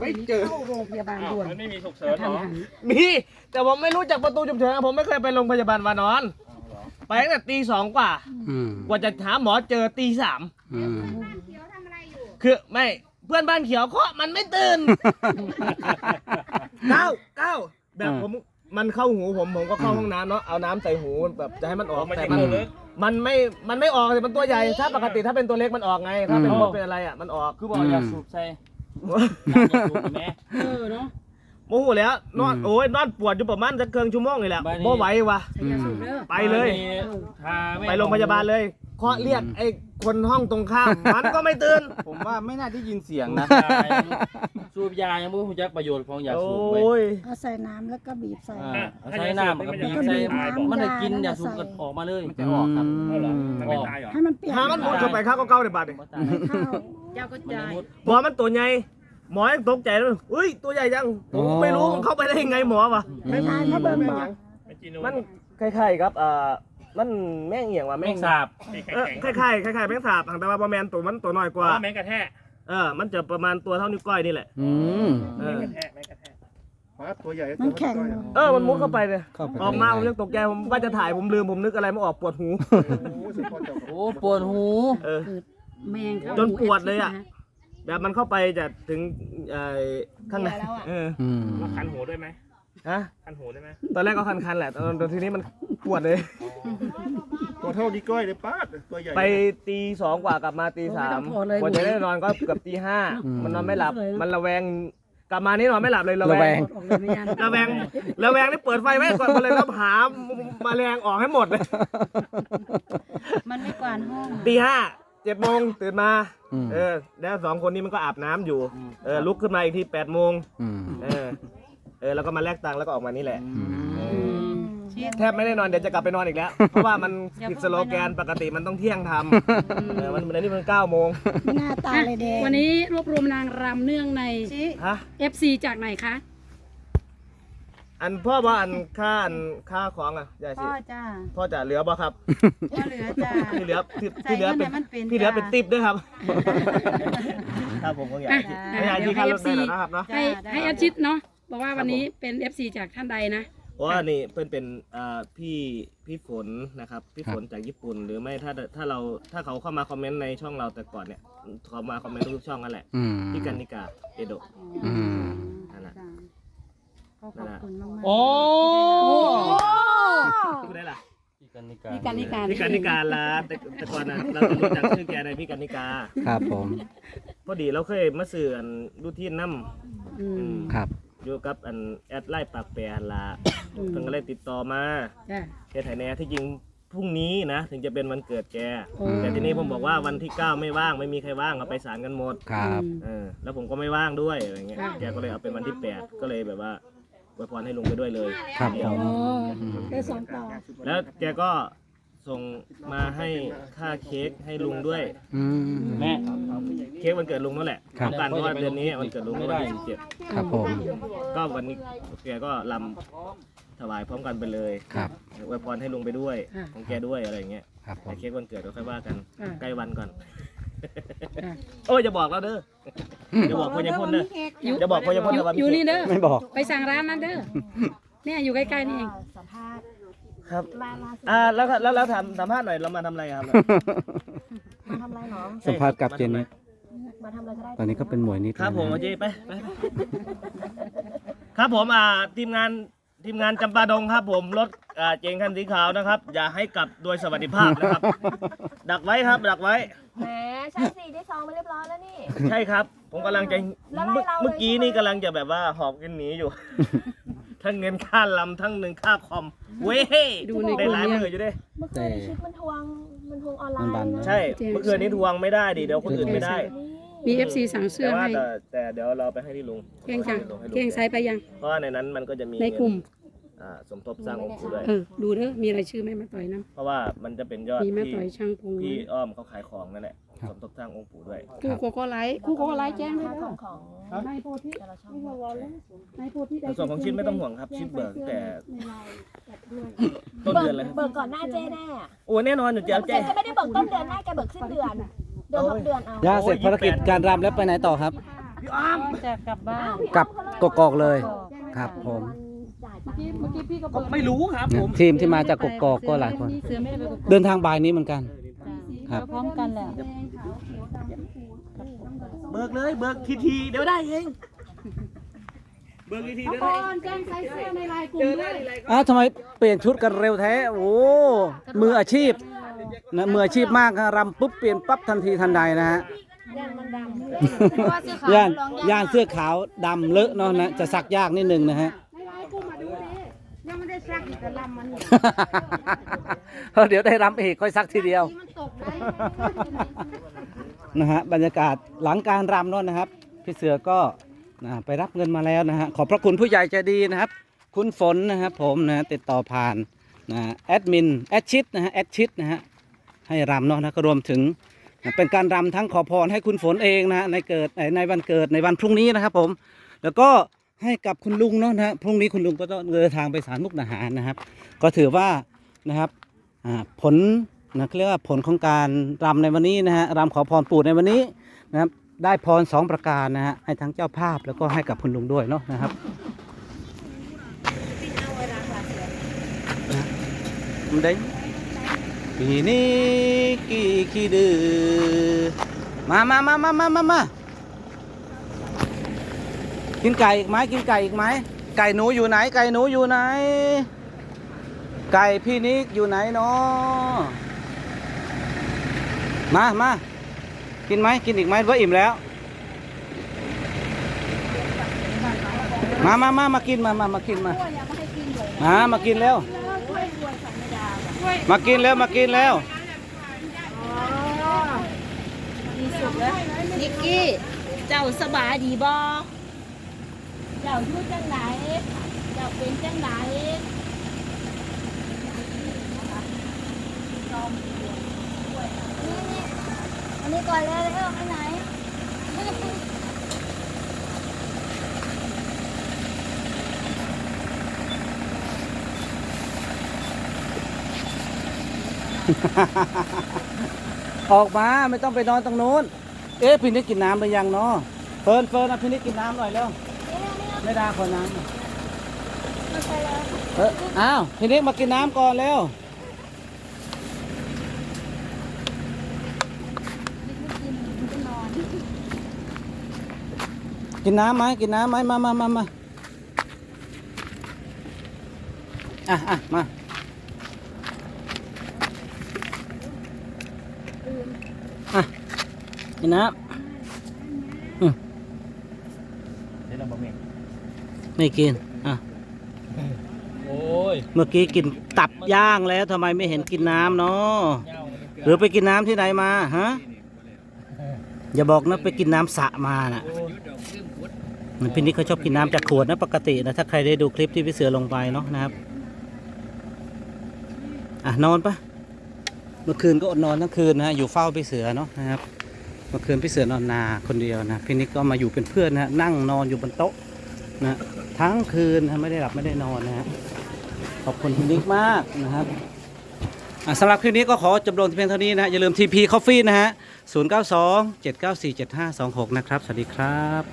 ไม่เจอเข้าโรงพยาบาลอ้าวด่วนมันไม่มีฉุกกเฉินระเหรทันอหันมีแต่ผมไม่รู้จักประตูฉุกเฉินผมไม่เคยไปโรงพยาบาลวานอน ไปตั้งแต่ตีสองกว่าอืมกว่าจะหาหมอเจอตีสามอืมคือไม่เพื่อนบ้านเขียวเคาะมันไม่ตื่นเก้าเก้าแบบผมมันเข้าหูผมผมก็เข้าห้องน้ำเนาะเอาน้ำใส่หูแบบจะให้มันออกมันแต่จะมันเข้าลึกมันไม่ มันไม่ออกเลยมันตัวใหญ่ถ้าปกติถ้าเป็นตัวเล็กมันออกไง ถ้าเป็นอืมพวกเป็นอะไรอะมันออกคือบอกอย่าสูบใส่อย่าสูบ แม่เออเนาะโมโหแล้วนอนโอ้ยนอนปวดอยู่ประมาณจะเกินชั่วโมงเลยแหละบ้านนี้โมไหววะใส่ยาสูบเด้อไปเลยทาม่ไปโรงพยาบาลเลยเคาะเรียกไอ้คนห้องตรงข้าม มันก็ไม่ตื่นผมว่าไม่น่าได้ยินเสียงนะยายังสูบยายังไม่รู้จักประโยชน์ของยาโอสูบเว้ย้ยเอาใส่น้ำแล้วก็บีบใส่อ่าเอาใช้น้ำกับบีบใส่มันได้กินยาสูบก็ออกมาเลยมันจะออกครับเอาเหรอมันไม่ไม่ตายเหรอให้มันเปียกหามันมุดเข้าไปข้าวก็เก้าในบาทเลยบ่ตายไม่เข้าเจ้าก็มันจ่ายังยมุดหมอมันตัวใหญ่ หมอยังตกใจเลยอุ้ยตัวใหญ่ยังผมอ๋อไม่รู้มันเข้าไปได้ยังไงหมอวะไม่ทานเขาเบิ่งบอกมันคล้ายๆครับเอ่อมันแม่งเหี่ยงว่ะแมแม่งงสาบเออคล้ายๆคล้ายๆแม่งสาบแต่ว่าบอแมนตัวมันตัวน้อยกว่าแมงกระแทกเออมันจะประมาณตัวเท่านิ้วก้อยนี่แหละอืมเออแมงกระแทกแมงกระแทกตัวใหญ่มันแข็งเออมันมุดเข้าไปเลยเข้าไปออกมาผมยังตกใจผมว่าจะถ่ายผมลืมผมนึกอะไรไม่ออกปวดหูโอ้ปวดหูเออแมงเข้าจนปวดเลยอะ แบบมันเข้าไปจะถึงเอ่อข้างในเอออืมคันหูด้วยไหมฮะคันหูได้ไหมตอนแรกก็คันๆแหละตอนตอนทีนี้มันปวดเลย ตัวเท่าดีก้อยเลยป้าดตัวใหญ่ไปตีสองกว่ากลับมาตีสามกว่าจะได้นอนก็เกือบตีห้ามันนอนไม่หลับมันระแวงกลับมานี่นอนไม่หลับเลยระระแวแวงง ออกเลยไม่ยันระแวงระแวงนี่เปิดไฟไว้ก่อนมาเลยแล้วหาแมาแรงออกให้หมดเลยมันไม่กวาดห้องตีห้า เจ็ดโมงตื่นมา อืม เออ แล้วสองคนนี้มันก็อาบน้ำอยู่ เออ ลุกขึ้นมาอีกทีแปดโมง อืมเออ เออ แล้วก็มาแลกตังค์แล้วก็ออกมานี่แหละอืมเออแทบไม่ได้นอน เดี๋ยวจะกลับไปนอนอีกแล้ว เพราะว่ามันผิดสโลแกนปกติมันต้องเที่ยงทำเออ มันมันนี่มันเก้าโมงหน้าตาเลยแดงวันนี้รวบรวมนางรำเนื่องใน ฮะ FC จากไหนคะ อันพ่อว่าอันค่าอันค่าของอะยายพ่สิอจ้าพ่อจะเหลือบ่ครับพ่อเหลือจ้า ที่เหลือที่ใส่ที่เหลือเป็นเงินให้มันเป็นที่เหลือเป็นจ้ะ ติปด้วยครับครับผมก็อยากอะให้ยายที่ค่ารถได้แล้วนะครับเนาะ ให้ได้ ให้อาชิตเนาะบอกว่าวันนี้เป็น FC จากท่านใดนะ เพราะว่านี่เพื่อนเป็นเอ่อพี่พี่ฝนนะครับพี่ฝนจากญี่ปุ่น หรือไม่ถ้าถ้าเราถ้าเขาเข้ามาคอมเมนต์ในช่องเราแต่ก่อนเนี่ยเขามาคอมเมนต์ทุกช่องนั่นแหละอืมพี่กันนิกาเอโดะอืม นั่นแหละ จ้าก็ ขอบคุณมากๆโอ้พูดได้ล่ะพี่กันนิกาพี่กันนิกาพี่กันนิกาละแต่แต่ก่อนน่ะเราจะรู้จักชื่อแกในพี่กันนิกา ครับผมพอดีเราเคยมาสื่ออันดูที่น้อืำอืมมครับอยู่กับอันแอดไล่ปากแปรหั่นละอืมเพิ่งก็เลยติดต่อมาจ้ะเทไทยแน่ที่จริงพรุ่งนี้นะถึงจะเป็นวันเกิดแกโอ้แต่ทีนี้ผมบอกว่าวันที่9ไม่ว่างไม่มีใครว่างเอาไปศาลกันหมด ครับอืมเออ แล้วผมก็ไม่ว่างด้วยอะไรเงี้ยค่ะแกก็เลยเอาเป็นวันที่8ก็เลยแบบว่า อวยพรให้ลุงไปด้วยเลยครับผมโอ้อืมได้สองต่อแล้วแกก็ส่งมาให้ค่าเค้กให้ลุงด้วยอืม แม่เค้กวันเกิดลุงนั่นแหละครับต้องการเพราะว่าเดือนนี้วันเกิดลุงเมื่อวันที่สิบเจ็ดครับผมก็วันนี้แกก็ลำถวายพร้อมกันไปเลยครับ อวยพรให้ลุงไปด้วยค่ะของแกด้วยอะไรเงี้ยครับผแต่มเค้กวันเกิดก็ค่อยว่ากันค่ะใกล้วันก่อน ค่ะโอ้ยจะบอกแล้วเด้อจะบอกพ่อยังพ่นเด้ออยู่จะบอกพ่อยังพ่นอยู่ว่าอยู่นี่เด้อไม่บอก ไปสั่งร้านนั้นเด้อเนี่ยอยู่ใกล้ๆนี่เองสัมภาษณ์ครับมามาสิอ่าแล้วแล้วแล้วถามสัมภาษณ์หน่อยเรามาทำอะไรครับ มาทำอะไรหนอสัมภาษณ์กับเจนนี่มาทำอะไรก็ได้ตอนนี้ก็เป็นหมวยนิดครับผมแล้วเอานะเจไปไปไปครับผมอ่าทีมงานทีมงานจำปาดงครับ ผมรถอ่าเจงคันสีขาวนะครับ อย่าให้กลับโดยสวัสดิภาพนะครับ ดักไว้ครับ ดักไว้ แหม ใช่สิได้ซองไปเรียบร้อยแล้วนี่ ใช่ครับ ผมกำลังจะแล้วไล่เมื่อเราเลยเมื่อกี้นี่ใช่ไหม กำลังจะแบบว่าหอบกันหนีอยู่ ทั้งเงินค่าลำทั้งเงินค่าคอม เว้ยดูในได้กลุ่มหลายยังมืออยู่เด้เมื่อคืนชิดมันทวงมันทวงออนไลน์นะใช่ เมื่อคืนนี้ทวงไม่ได้ดิเดี๋ยวคนอื่นไม่ได้ มี FC สั่งเสื้อแต่ว่าให้ แต่แต่เดี๋ยวเราไปให้ที่ลุงเก่งจังให้ลุให้ลุเก่งใส่ไปยัง เพราะว่าในนั้นมันก็จะมีในกลุ่ม อ่าสมทบสร้างองค์ปู่ด้วย เออ ดูเด้อมีรายชื่อไหมมาต่อยน้เพราะว่ามันจะเป็นยอดำมีแม่ที่ต่อยช่างพงที่อ้อมเขาขายของนั่นแหละ สมทบสร้างองค์ปู่ด้วยคู่โกโก้ไลท์คู่โกโก้ไลท์แจ้งให้ขด้วอยงของนายโพธิแต่ละช่องนายโพธิได้ในส่วนของชิ้นไม่ต้องห่วงครับ ชิ้นเบิกแต่ในไลน์จัดด้วยต้นเบิเดือกนเลยครับเบิกก่อนหน้าเจ๊แน่อะโอ้แน่นอนอยู่เจ้าเจ๊แจ้ก็ไม่ได้เบิกต้นเดือนหน้าแกเบิกสิ้นเดือน เดือนทับเดือนเอาย่าเสร็จภารกิจการรำแล้วไปไหนต่อครับ พี่อ้อมจะกลับบ้าน กลับกกอกเลย ครับผมเมื่อกี้พี่ก็ก็ไม่รู้ครับผม ทีมที่มาจากกกอกก็หลายคนเสือไม่ได้ไปกบเดินทางบ่ายนี้เหมือนกัน ครับ พร้อมกันแหละเบิกเลยเบิกทีทีๆเดี๋ยวได้เองเบิกทีทีๆเดี๋ยวได้เองแจ้งใส่เสื้อในลายกลุ่เจมอด้ได้วยอะไรก็อ้าวทำไมเปลี่ยนชุดกันเร็วแท้ โอ้ มืออาชีพนะมืออาชีพมากครับรำปุ๊บเปลี่ยนปั๊บทันทีทันใดนะฮะ ย่านย่านเสื้อขาวดำเลอะเนาะนะ จะซักยากนิดนึงนะฮะ ในลายกลุ่มมาดูดิยังไม่ได้ซักอีกกระลำมันเออเดี๋ยวได้รำอีกค่อยซักทีเดียวที่มันตกได้ นะฮะบรรยากาศหลังการรำนั่นนะครับ พี่เสือก็นะไปรับเงินมาแล้วนะฮะขอบพระคุณผู้ใหญ่ใจดีนะครับ คุณฝนนะครับผมนะติดต่อผ่านนะแอดมินแอดชิดนะฮะแอดชิดนะฮะให้รำเนาะนะก็รวมถึงนะเป็นการรำทั้งขอพรให้คุณฝนเองนะฮะในเกิดในวันเกิดในวันพรุ่งนี้นะครับ ผม แล้วก็ให้กับคุณลุงเนาะนะพรุ่งนี้คุณลุงก็ต้องเดินทางไปศาลมุกดาหารนะครับ ก็ถือว่านะครับผล นะเรียกว่าผลของการรำในวันนี้นะฮะรำขอพรปู่ในวันนี้นะครับได้พรสองประการนะฮะให้ทั้งเจ้าภาพแล้วก็ให้กับคุณลุงด้วยเนาะนะครับมันได้ปีนี้กี่กี่ดื้อมามามามามามามากินไก่อีกไหมกินไก่อีกไหมไก่หนูอยู่ไหน ไก่หนูอยู่ไหน ไก่พี่นิกอยู่ไหนเนาะ มามากินไหมกินอีกไหมว่าอิ่มแล้ว มามามามากินมามามากินมามามากินแล้ว มากินแล้วมากินแล้วนิกกี้ เจ้าสบายดีบ่เจ้าอยู่จังไหนเจ้าเป็นจังไหนอันนี้ ก่อนเลยเออไปไหนออกมาไม่ต้องไปนอนตรงนู้น เอ๊ะพี่นิกกินน้ำไปยังเนาะเฟิร์นเฟิร์นเอาพี่นิกกินน้ำหน่อยเร็วไม่ได้ขอน้ำหน่อยเอออ้าวพี่นิกมากินน้ำก่อนเร็ว กินน้ำไหมกินน้ำไหมมามามามาอะอะมาอะกินน้ำอืมเดี๋ยวเราบอกเองไม่กินอะโอ้ยเมื่อกี้กินตับย่างแล้วทำไมไม่เห็นกินน้ำเนาะหรือไปกินน้ำที่ไหนมาฮะอย่าบอกนะไปกินน้ำสระมาน่ะ พี่นิกเขาชอบกินน้ำจากขวดนะปกตินะถ้าใครได้ดูคลิปที่พี่เสือลงไปเนาะนะครับ อะนอนปะเมื่อคืนก็อดนอนทั้งคืนนะฮะอยู่เฝ้าพี่เสือเนาะนะครับ เมื่อคืนพี่เสือนอนนาคนเดียวนะพี่นิกก็มาอยู่เป็นเพื่อนนะฮะนั่งนอนอยู่บนโต๊ะนะทั้งคืนนะไม่ได้หลับไม่ได้นอนนะฮะขอบคุณพี่นิกมากนะครับอะสำหรับคลิปนี้ก็ขอจบลงที่เพียงเท่านี้นะฮะอย่าลืม TP Coffee นะฮะ 092 794 7526 นะครับ สวัสดีครับ